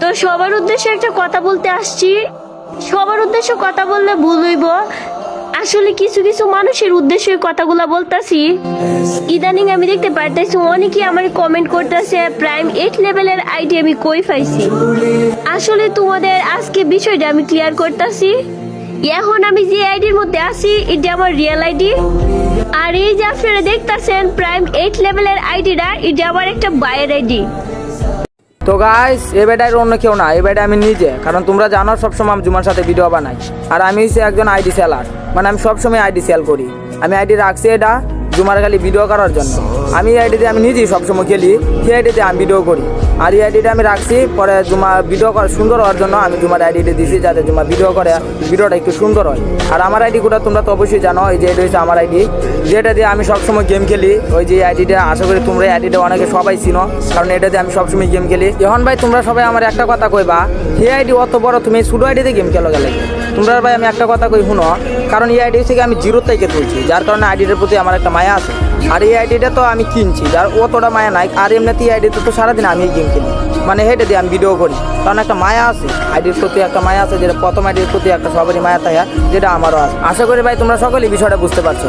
তো সবার উদ্দেশ্যে একটা কথা বলতে আসছি। সবার উদ্দেশ্যে কথা বললে ভুল হইব। আসলে কিছু কিছু মানুষের উদ্দেশ্যে কথাগুলো বলতাছি। ইদানিং আমি দেখতে পারতেছি অনেকেই আমার কমেন্ট করতেছে প্রাইম এইট লেভেলের আইডি আমি কই পাইছি? আসলে তোমাদের আজকে বিষয়টা আমি ক্লিয়ার করতেছি। এখন আমি যে আইডির মধ্যে আছি, এটা আমার রিয়েল আইডি আর এই যে আপনারা দেখতাছেন প্রাইম এইট লেভেলের আইডিটা এটা আমার একটা বায়ের আইডি তো গাইস এ বেটায় অন্য কেউ না, এ বেটায় আমি নিজে। কারণ তোমরা জানো সবসময় আমি জুমার সাথে ভিডিও বানাই। আর আমি হচ্ছে একজন আইডি সেলার মানে আমি সবসময় আইডি সেল করি। আমি আইডি রাখছি এটা। জুমার খালি ভিডিও করার জন্য। আমি এই আইডিতে আমি নিজেই সবসময় খেলি, সেই আইডিতে আমি ভিডিও করি। আর এই আইডিটা আমি রাখছি, পরে জুমা ভিডিও করা সুন্দর হওয়ার জন্য আমি জুমার আইডিতে দিছি যাতে জুমা ভিডিও করে ভিডিওটা একটু সুন্দর হয়। আর আমার আইডি গুলো তোমরা তো অবশ্যই জানো, এই যে এটা হচ্ছে আমার আইডি। যেটা দিয়ে আমি সবসময় গেম খেলি, ওই যে আইডিটা, আশা করি তোমরা এই আইডিটা অনেকে সবাই চিনো, কারণ এটা দিয়ে আমি সবসময় গেম খেলি। এখন ভাই, তোমরা সবাই আমার একটা কথা কইবা হে আইডি অত বড়, তুমি শুধু আইডিতে গেম খেলো গেলে তোমরা ভাই, আমি একটা কথা কই, শুনো, কারণ এই আইডি থেকে আমি জিরো থেকে তুলছি, যার কারণে আইডিটার প্রতি আমার একটা মায়া আছে। আর এই আইডিটা তো আমি কিনছি আর অতটা মায়া নাই। আর এমনিতে এই আইডিতে তো সারাদিন আমি এই গেম খেলি মানে হেঁটে আমি ভিডিও করি। কারণ একটা মায়া আছে। আইডির প্রতি একটা মায়া আছে, যেটা প্রথম আইডির প্রতি একটা সবারই মায়া থাকে, যেটা আমারও আছে। আশা করি ভাই তোমরা সকলেই বিষয়টা বুঝতে পারছ।